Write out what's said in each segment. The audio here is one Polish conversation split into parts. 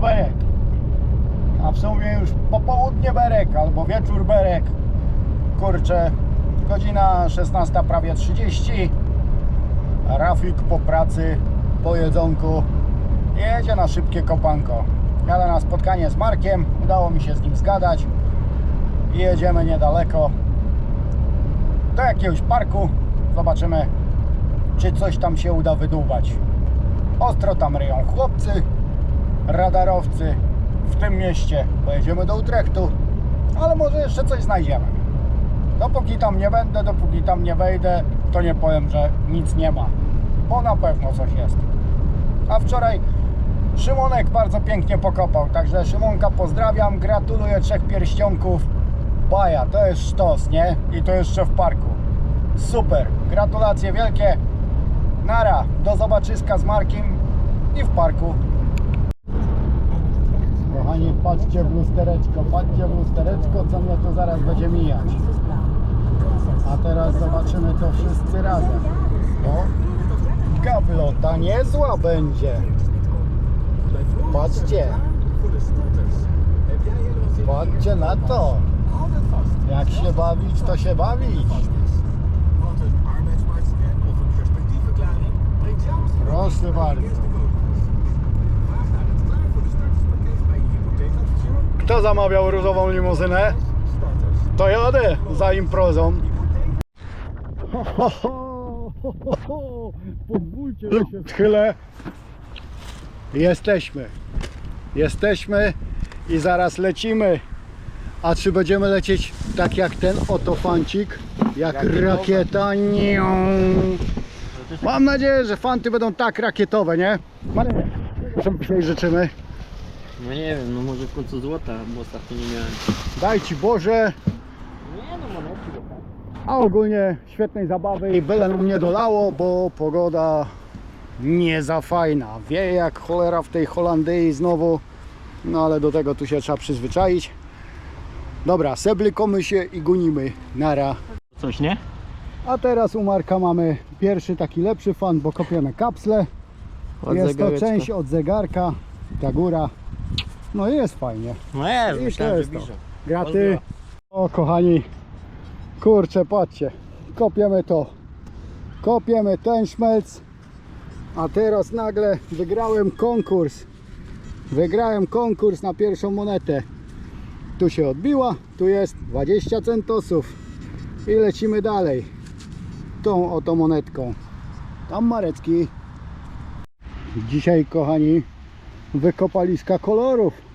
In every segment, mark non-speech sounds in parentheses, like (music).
Berek. A w sumie już popołudnie Berek albo wieczór Berek. Kurczę, godzina 16 prawie 30. Rafik po pracy, po jedzonku jedzie na szybkie kopanko. Jadę na spotkanie z Markiem, udało mi się z nim zgadać. Jedziemy niedaleko do jakiegoś parku. Zobaczymy, czy coś tam się uda wydłubać. Ostro tam ryją chłopcy, radarowcy w tym mieście. Pojedziemy do Utrechtu, ale może jeszcze coś znajdziemy. Dopóki tam nie będę, dopóki tam nie wejdę, to nie powiem, że nic nie ma, bo na pewno coś jest. A wczoraj Szymonek bardzo pięknie pokopał, także Szymonka pozdrawiam, gratuluję trzech pierścionków. Baja, to jest sztos, nie? I to jeszcze w parku. Super, gratulacje wielkie. Nara, do zobaczyska z Markiem i w parku. Kochani, patrzcie w lustereczko, patrzcie w lustereczko, co mnie tu zaraz będzie mijać. A teraz zobaczymy to wszyscy razem. O, gablota niezła będzie. Patrzcie. Patrzcie na to. Jak się bawić, to się bawić. Proszę bardzo. Kto zamawiał różową limuzynę? To jadę za imprezą. Pozwólcie, że się schylę. Jesteśmy. Jesteśmy i zaraz lecimy. A czy będziemy lecieć tak jak ten oto fancik? Jak rakieta? Nią. Mam nadzieję, że fanty będą tak rakietowe, nie? Dzisiaj życzymy? No nie wiem, no może w końcu złota, bo ostatnio nie miałem. Daj Ci Boże, Nie no, monetki tak. a ogólnie świetnej zabawy i byle nam nie dolało, bo pogoda nie za fajna. Wieje jak cholera w tej Holandii znowu, no ale do tego tu się trzeba przyzwyczaić. Dobra, seblykamy się i gonimy. Nara. Coś, nie? A teraz u Marka mamy pierwszy taki lepszy fan, bo kopiemy kapsle. Jest to część od zegarka, ta góra. No i jest fajnie. No jest, I myślałem, że jest to. bliżej. Graty. O kochani, kurczę, patrzcie, kopiemy to. Kopiemy ten szmelc. A teraz nagle wygrałem konkurs. Wygrałem konkurs na pierwszą monetę. Tu się odbiła, tu jest 20 centosów. I lecimy dalej. Tą oto monetką. Tam Marecki. Dzisiaj kochani, wykopaliska kolorów.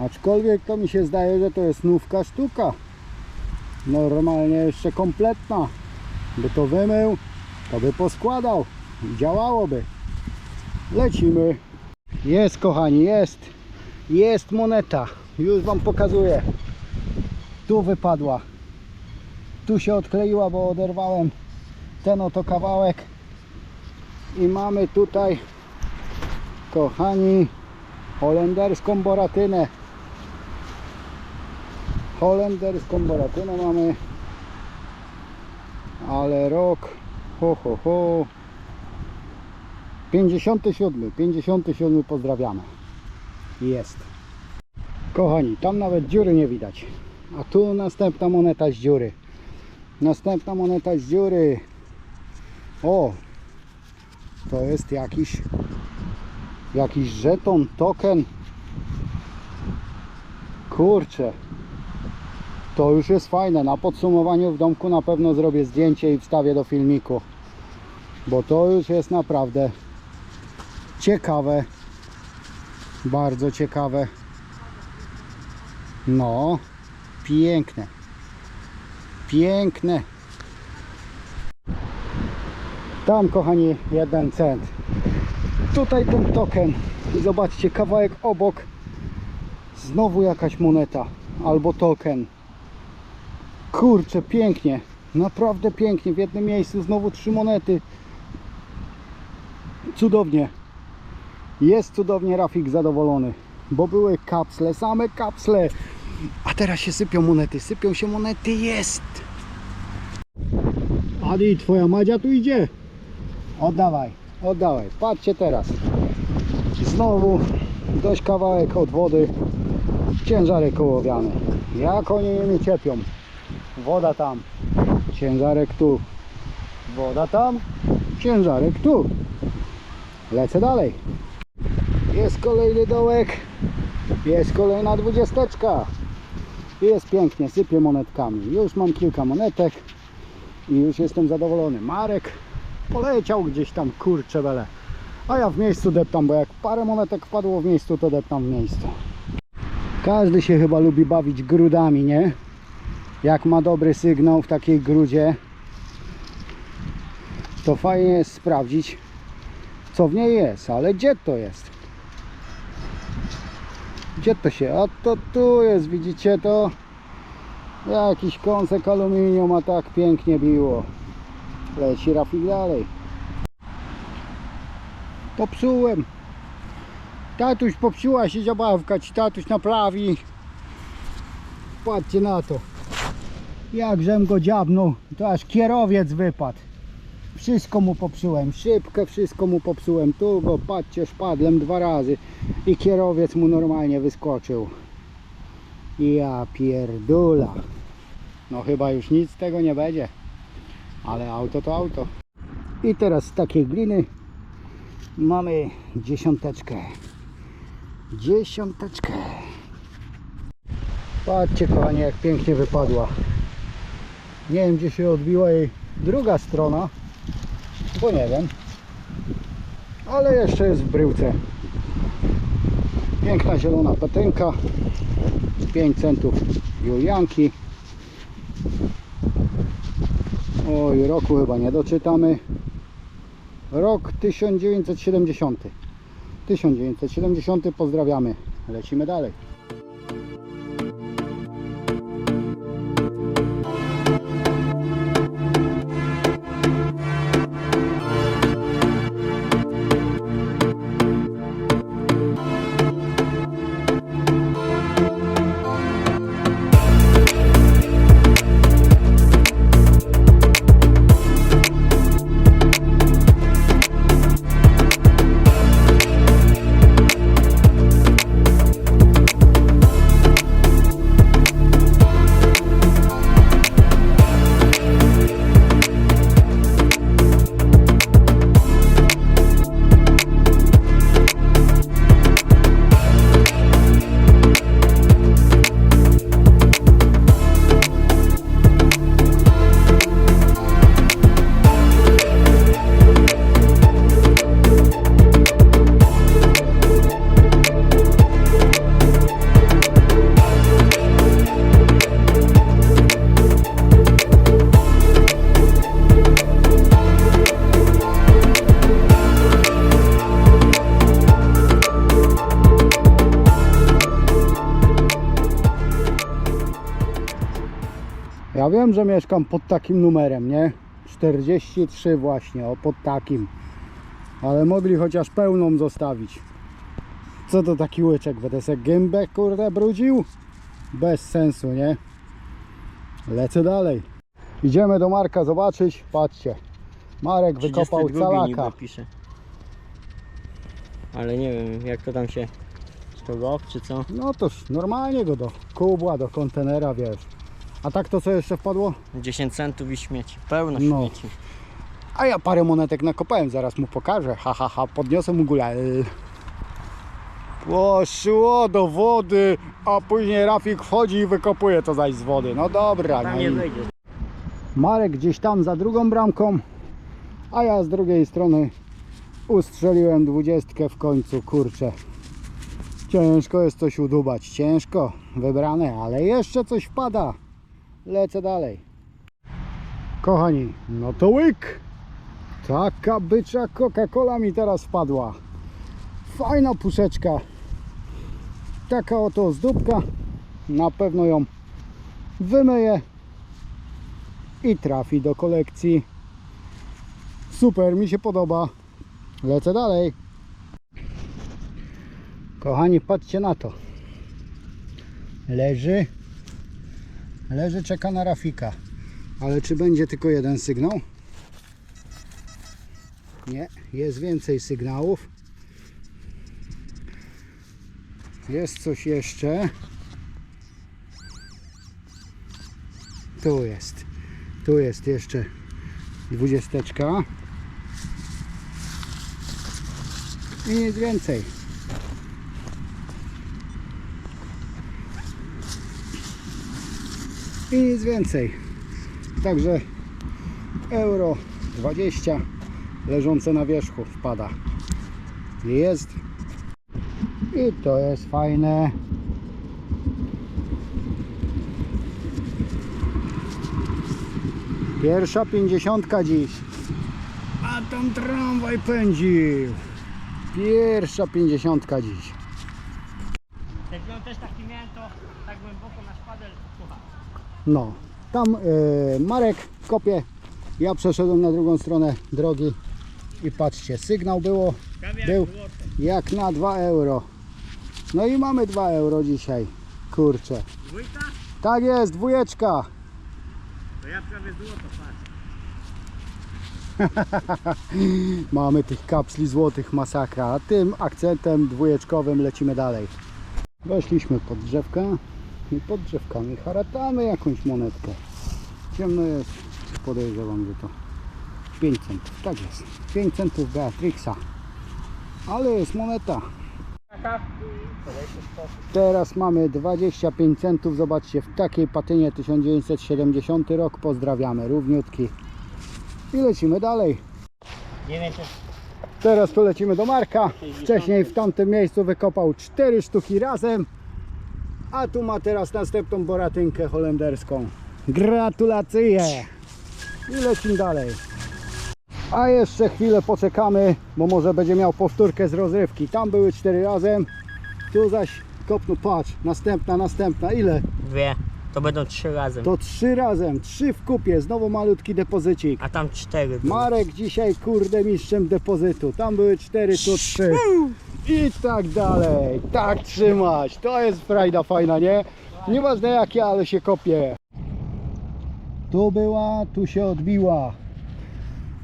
Aczkolwiek to mi się zdaje, że to jest nówka sztuka. Normalnie jeszcze kompletna. By to wymył, to by poskładał działałoby. Lecimy. Jest kochani, jest. Jest moneta. Już Wam pokazuję. Tu wypadła. Tu się odkleiła, bo oderwałem ten oto kawałek. I mamy tutaj, kochani, holenderską boratynę. Holenderską boratynę mamy. Ale rok, ho ho ho. 57, 57 pozdrawiamy. Jest. Kochani, tam nawet dziury nie widać. A tu następna moneta z dziury. Następna moneta z dziury. O! To jest jakiś jakiś żeton, token. Kurczę. To już jest fajne. Na podsumowaniu w domku na pewno zrobię zdjęcie i wstawię do filmiku. Bo to już jest naprawdę ciekawe. Bardzo ciekawe. No, piękne. Piękne. Tam, kochani, jeden cent. Tutaj ten token. Zobaczcie, kawałek obok. Znowu jakaś moneta. Albo token. Kurczę, pięknie. Naprawdę pięknie. W jednym miejscu znowu trzy monety. Cudownie. Jest cudownie Rafik zadowolony. Bo były kapsle, same kapsle. A teraz się sypią monety. Sypią się monety. Jest. Adi, twoja Madzia tu idzie. Oddawaj, oddawaj. Patrzcie teraz. Znowu dość kawałek od wody, ciężarek ołowiany. Jak oni nimi ciepią? Woda tam, ciężarek tu, woda tam, ciężarek tu. Lecę dalej. Jest kolejny dołek, jest kolejna dwudziesteczka. Jest pięknie, sypię monetkami. Już mam kilka monetek i już jestem zadowolony. Marek poleciał gdzieś tam, kurczę bele. A ja w miejscu deptam, bo jak parę monetek wpadło w miejscu, to deptam w miejscu. Każdy się chyba lubi bawić grudami, nie? Jak ma dobry sygnał w takiej grudzie, to fajnie jest sprawdzić, co w niej jest, ale gdzie to jest? Gdzie to się? A to tu jest, widzicie to? Jakiś kąsek aluminium, a tak pięknie biło. Leci Rafik dalej. Popsułem. Tatuś popsuła się zabawka, ci tatuś naprawi. Patrzcie na to. Jak żem go dziabnął, to aż kierowiec wypadł. Wszystko mu popsułem, szybkę wszystko mu popsułem. Tu go, patrzcie, szpadlem dwa razy i kierowiec mu normalnie wyskoczył. Ja pierdula. No chyba już nic z tego nie będzie. Ale auto to auto. I teraz z takiej gliny mamy dziesiąteczkę. Dziesiąteczkę. Patrzcie kochani jak pięknie wypadła. Nie wiem gdzie się odbiła jej druga strona. Bo nie wiem. Ale jeszcze jest w bryłce. Piękna zielona petynka. 5 centów Julianki. Oj, roku chyba nie doczytamy. Rok 1970. 1970 pozdrawiamy. Lecimy dalej. Wiem, że mieszkam pod takim numerem, nie? 43 właśnie, o pod takim. Ale mogli chociaż pełną zostawić. Co to taki łyczek? Będę se gębę kurde brudził? Bez sensu, nie? Lecę dalej. Idziemy do Marka zobaczyć. Patrzcie. Marek wykopał 32 calaka. niby pisze. Ale nie wiem jak to tam się... Czy to rok czy co? No to normalnie go do kubła, do kontenera, wiesz. A tak to co jeszcze wpadło? 10 centów i śmieci. Pełno No. śmieci. A ja parę monetek nakopałem, zaraz mu pokażę. Ha, ha, ha, podniosę mu gulę. Poszło do wody, a później Rafik wchodzi i wykopuje to zaś z wody. No dobra, Tam no nie i wejdzie. Marek gdzieś tam za drugą bramką, a ja z drugiej strony ustrzeliłem dwudziestkę w końcu, kurczę. Ciężko jest coś udubać, ciężko, wybrane, ale jeszcze coś wpada. Lecę dalej. Kochani, no to łyk! Taka bycza Coca-Cola mi teraz wpadła. Fajna puszeczka. Taka oto zdóbka. Na pewno ją wymyję i trafi do kolekcji. Super, mi się podoba. Lecę dalej. Kochani, patrzcie na to. Leży. Leży, czeka na Rafika. Ale czy będzie tylko jeden sygnał? Nie, jest więcej sygnałów. Jest coś jeszcze. Tu jest. Tu jest jeszcze dwudziesteczka. I nic więcej. I nic więcej. Także euro 20 leżące na wierzchu wpada. Jest. I to jest fajne. Pierwsza pięćdziesiątka dziś. A tam tramwaj pędził. Pierwsza pięćdziesiątka dziś. Jak miałem też taki miałem, to tak głęboko na szpadel, słuchaj. No, tam e, Marek kopie. Ja przeszedłem na drugą stronę drogi i patrzcie, sygnał było Był. jak na 2 euro. No i mamy 2 euro dzisiaj. Kurczę. Dwójka? Tak jest, dwójeczka. To ja prawie złoto, patrz. (laughs) Mamy tych kapsli złotych masakra, a tym akcentem dwójeczkowym lecimy dalej. Weszliśmy pod drzewka i pod drzewkami haratamy jakąś monetkę. Ciemno jest, podejrzewam, że to 5 centów. Tak jest, 5 centów Beatrixa. Ale jest moneta. Teraz mamy 25 centów. Zobaczcie, w takiej patynie 1970 rok. Pozdrawiamy, równiutki. I lecimy dalej. Teraz tu lecimy do Marka. Wcześniej w tamtym miejscu wykopał 4 sztuki razem. A tu ma teraz następną boratynkę holenderską. Gratulacje! I lecimy dalej. A jeszcze chwilę poczekamy, bo może będzie miał powtórkę z rozrywki. Tam były 4 razem. Tu zaś kopnu, patrz, następna, następna. Ile? dwie. To będą trzy razem. To 3 razem, 3 w kupie. Znowu malutki depozycik. A tam cztery. Marek dzisiaj kurde mistrzem depozytu. Tam były cztery, tu trzy. I tak dalej. Tak trzymać. To jest frajda fajna, nie? Nieważne jakie, ale się kopie. Tu była, tu się odbiła.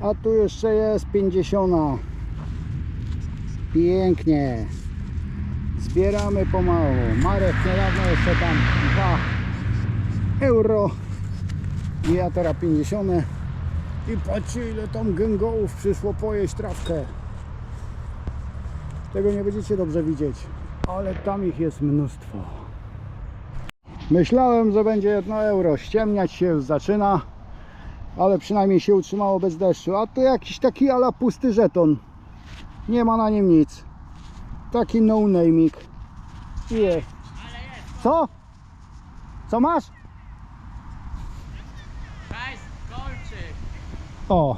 A tu jeszcze jest 50. Pięknie. Zbieramy pomału. Marek niedawno jeszcze tam 2 euro. I ja teraz 50. I patrzcie ile tam gęgołów przyszło pojeść trawkę. Tego nie będziecie dobrze widzieć, ale tam ich jest mnóstwo. Myślałem, że będzie 1 euro. Ściemniać się zaczyna, ale przynajmniej się utrzymało bez deszczu. A tu jakiś taki ala pusty żeton. Nie ma na nim nic. Taki no-naming. Je. Co? Co masz? O,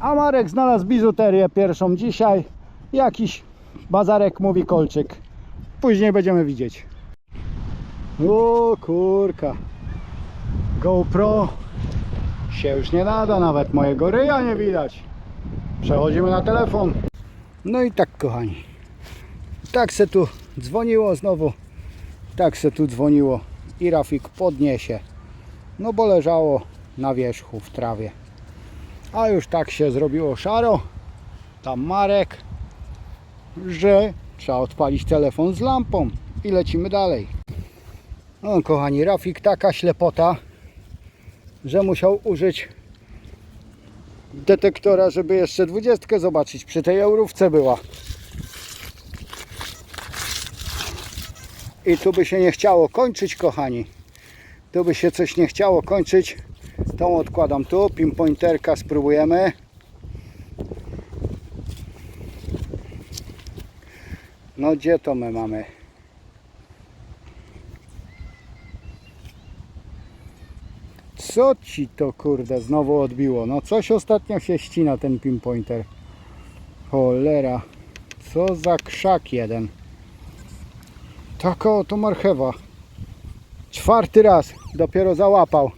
a Marek znalazł biżuterię pierwszą dzisiaj. Jakiś bazarek mówi kolczyk. Później będziemy widzieć. O kurka. GoPro się już nie nada, nawet mojego ryja nie widać. Przechodzimy na telefon. No i tak kochani. Tak se tu dzwoniło znowu. Tak se tu dzwoniło. I Rafik podniesie. No bo leżało na wierzchu w trawie. A już tak się zrobiło szaro, tam Marek, że trzeba odpalić telefon z lampą i lecimy dalej. No kochani, Rafik taka ślepota, że musiał użyć detektora, żeby jeszcze dwudziestkę zobaczyć. Przy tej eurówce była. I tu by się nie chciało kończyć, kochani. Tu by się coś nie chciało kończyć. Tą odkładam tu, pinpointerka spróbujemy. No gdzie to my mamy? Co ci to kurde znowu odbiło? No coś ostatnio się ścina ten pinpointer. Cholera. Co za krzak jeden. Taka oto marchewa. Czwarty raz dopiero załapał.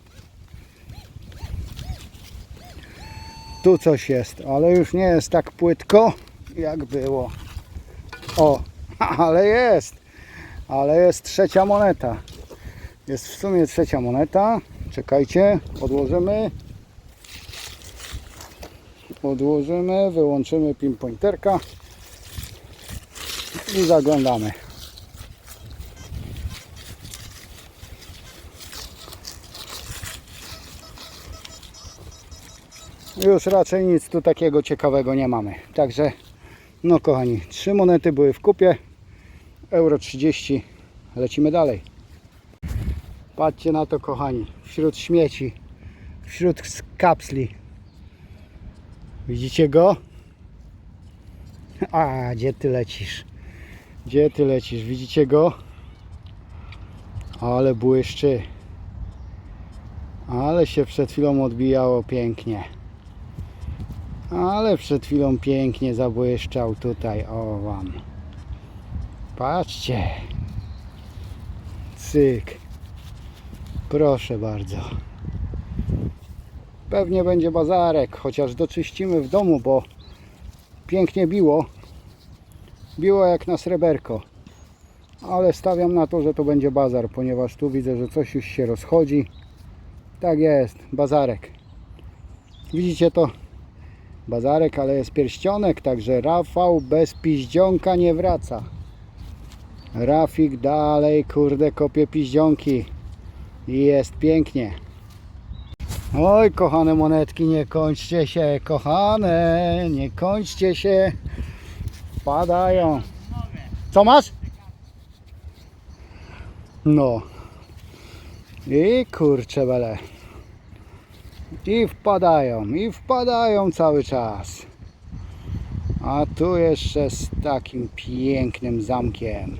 Tu coś jest, ale już nie jest tak płytko jak było. O, (laughs) ale jest. Ale jest trzecia moneta. Jest w sumie trzecia moneta. Czekajcie, odłożymy. Odłożymy, wyłączymy pinpointerka i zaglądamy. Już raczej nic tu takiego ciekawego nie mamy. Także no kochani, trzy monety były w kupie. Euro 30. Lecimy dalej. Patrzcie na to, kochani. Wśród śmieci, wśród kapsli. Widzicie go? A, gdzie ty lecisz? Gdzie ty lecisz? Widzicie go? Ale błyszczy. Ale się przed chwilą odbijało pięknie. Ale przed chwilą pięknie zabłyszczał tutaj. O wam. Patrzcie. Cyk. Proszę bardzo. Pewnie będzie bazarek, chociaż doczyścimy w domu, bo pięknie biło. Biło jak na sreberko. Ale stawiam na to, że to będzie bazar, ponieważ tu widzę, że coś już się rozchodzi. Tak jest, bazarek. Widzicie to? Bazarek, ale jest pierścionek, także Rafał bez piździonka nie wraca. Rafik dalej, kurde, kopie piździonki. I jest pięknie. Oj, kochane monetki, nie kończcie się, kochane, nie kończcie się. Padają. Co masz? No. I kurczę bele. I wpadają, i wpadają cały czas. A tu jeszcze z takim pięknym zamkiem.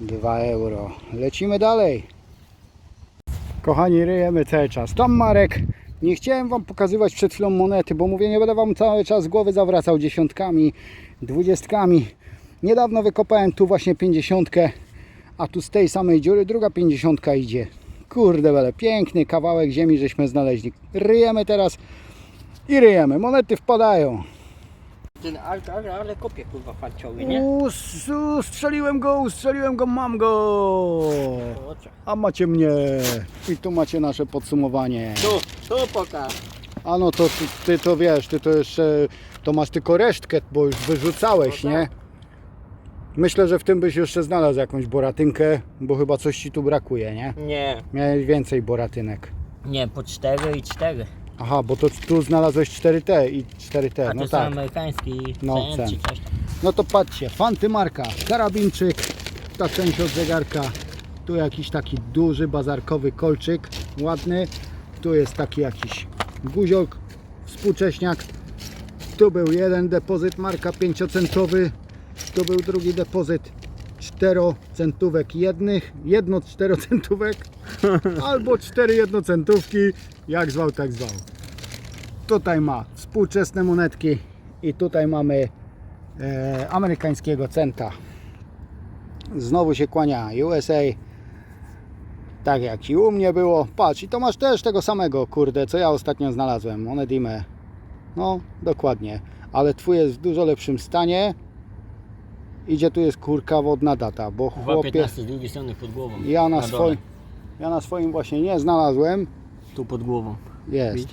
2 euro. Lecimy dalej. Kochani, ryjemy cały czas. Tam Marek. Nie chciałem Wam pokazywać przed chwilą monety, bo mówię, nie będę Wam cały czas głowy zawracał dziesiątkami, dwudziestkami. Niedawno wykopałem tu właśnie pięćdziesiątkę, a tu z tej samej dziury druga pięćdziesiątka idzie. Kurde bele, piękny kawałek ziemi żeśmy znaleźli. Ryjemy teraz i ryjemy. Monety wpadają. Ten, ale, ale, ale kopie kurwa fanciowy, nie? Us, ustrzeliłem go, ustrzeliłem go, mam go. A macie mnie. I tu macie nasze podsumowanie. Tu, tu pokaż. A no to ty, ty to wiesz, ty to jeszcze, to masz tylko resztkę, bo już wyrzucałeś, No nie? Myślę, że w tym byś jeszcze znalazł jakąś boratynkę, bo chyba coś ci tu brakuje, nie? Nie, Miałeś więcej boratynek. nie, po 4 i 4. Aha, bo to tu znalazłeś 4T i 4T, A to no są tak. amerykański No, CN cen. czy coś tam. No to patrzcie, fanty marka, karabinczyk, ta część od zegarka, tu jakiś taki duży bazarkowy kolczyk, ładny, tu jest taki jakiś guziok, współcześniak, tu był jeden depozyt marka 5-centowy, tu był drugi depozyt 4 centówek jednych, jedno 4 centówek, (laughs) albo 4 jednocentówki, jak zwał, tak zwał. Tutaj ma współczesne monetki i tutaj mamy e, amerykańskiego centa. Znowu się kłania USA. Tak jak i u mnie było. Patrz, i to masz też tego samego, kurde, co ja ostatnio znalazłem. Monedime. No, dokładnie. Ale twój jest w dużo lepszym stanie. Idzie tu jest kurka wodna data, bo chłopie, 2,15 z drugiej strony pod głową. ja na, dole. swoim, ja na swoim właśnie nie znalazłem. Tu pod głową. Jest,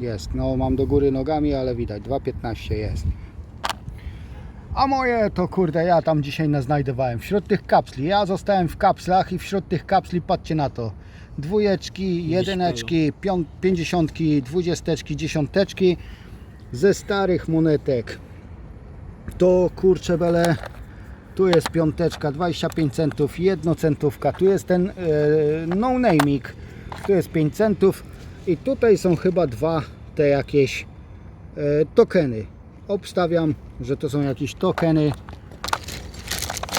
jest. No mam do góry nogami, ale widać, 2,15 jest. A moje to kurde, ja tam dzisiaj naznajdowałem. Wśród tych kapsli, ja zostałem w kapslach i wśród tych kapsli, patrzcie na to. Dwójeczki, jedyneczki, pią- pięćdziesiątki, dwudziesteczki, dziesiąteczki ze starych monetek. To kurcze bele, tu jest piąteczka, 25 centów, jednocentówka, tu jest ten e, no naming, tu jest 5 centów i tutaj są chyba dwa te jakieś e, tokeny. Obstawiam, że to są jakieś tokeny.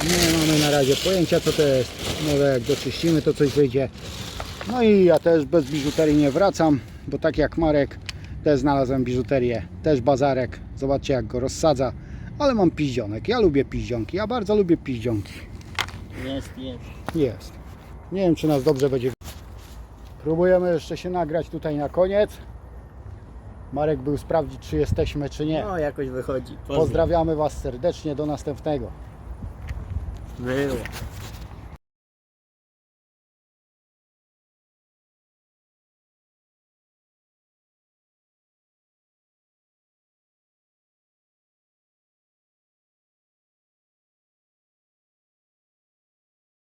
Nie mamy na razie pojęcia co to jest. Może jak doczyścimy to coś wyjdzie. No i ja też bez biżuterii nie wracam, bo tak jak Marek też znalazłem biżuterię, też bazarek. Zobaczcie jak go rozsadza. Ale mam piździonek. Ja lubię piździonki. Ja bardzo lubię piździonki. Jest, jest. Jest. Nie wiem, czy nas dobrze będzie. Próbujemy jeszcze się nagrać tutaj na koniec. Marek był sprawdzić, czy jesteśmy, czy nie. No jakoś wychodzi. Pozdro. Pozdrawiamy Was serdecznie. Do następnego. Było.